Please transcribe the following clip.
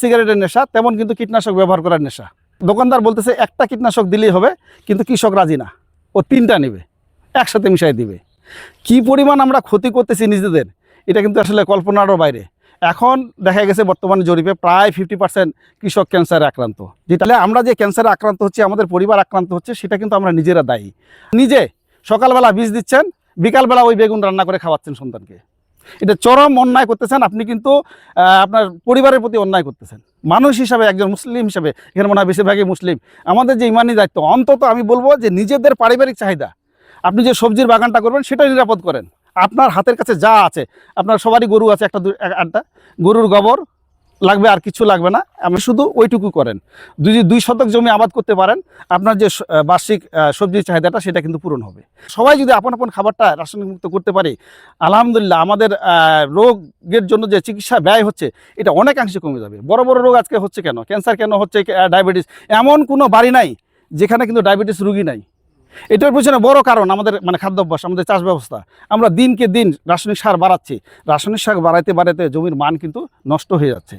সিগারেটের নেশা, তেমন কিন্তু কীটনাশক ব্যবহার করার নেশা। দোকানদার বলতেছে, একটা কীটনাশক দিলেই হবে, কিন্তু কৃষক রাজি না। ও তিনটা নেবে, একসাথে মিশাই দিবে। কি পরিমাণ আমরা ক্ষতি করতেছি নিজেদের, এটা কিন্তু আসলে কল্পনারও বাইরে। এখন দেখা গেছে, বর্তমানে জরিপে প্রায় ফিফটি পার্সেন্ট কৃষক ক্যান্সারে আক্রান্ত। যেটা আমরা যে ক্যান্সারে আক্রান্ত হচ্ছে, আমাদের পরিবার আক্রান্ত হচ্ছে, সেটা কিন্তু আমরা নিজেরা দায়ী। নিজে সকালবেলা বীজ দিচ্ছেন, বিকালবেলা ওই বেগুন রান্না করে খাওয়াচ্ছেন সন্তানকে। এটা চরম অন্যায় করতেছেন, আপনি কিন্তু আপনার পরিবারের প্রতি অন্যায় করতেছেন। মানুষ হিসাবে, একজন মুসলিম হিসাবে, এখানে মনে হয় বেশিরভাগই মুসলিম। আমাদের যে ইমানি দায়িত্ব, অন্তত আমি বলব যে নিজেদের পারিবারিক চাহিদা, আপনি যে সবজির বাগানটা করবেন সেটা নিরাপদ করেন। আপনার হাতের কাছে যা আছে, আপনার সবারই গরু আছে, একটা আটটা গরুর গোবর লাগবে আর কিছু লাগবে না। আপনি শুধু ওইটুকু করেন। যদি দুই শতক জমি আবাদ করতে পারেন, আপনার যে বার্ষিক সবজির চাহিদাটা সেটা কিন্তু পূরণ হবে। সবাই যদি আপন আপন খাবারটা রাসায়নিক মুক্ত করতে পারি, আলহামদুলিল্লাহ আমাদের রোগের জন্য যে চিকিৎসা ব্যয় হচ্ছে, এটা অনেকাংশে কমে যাবে। বড় বড় রোগ আজকে হচ্ছে কেন? ক্যান্সার কেন হচ্ছে ডায়াবেটিস, এমন কোনো বাড়ি নাই যেখানে কিন্তু ডায়াবেটিস রুগী নাই। এটার পিছনে বড় কারণ আমাদের মানে খাদ্যাভ্যাস, আমাদের চাষ ব্যবস্থা। আমরা দিনকে দিন রাসায়নিক সার বাড়াচ্ছি। রাসায়নিক সার বাড়াইতে বাড়াইতে জমির মান কিন্তু নষ্ট হয়ে যাচ্ছে।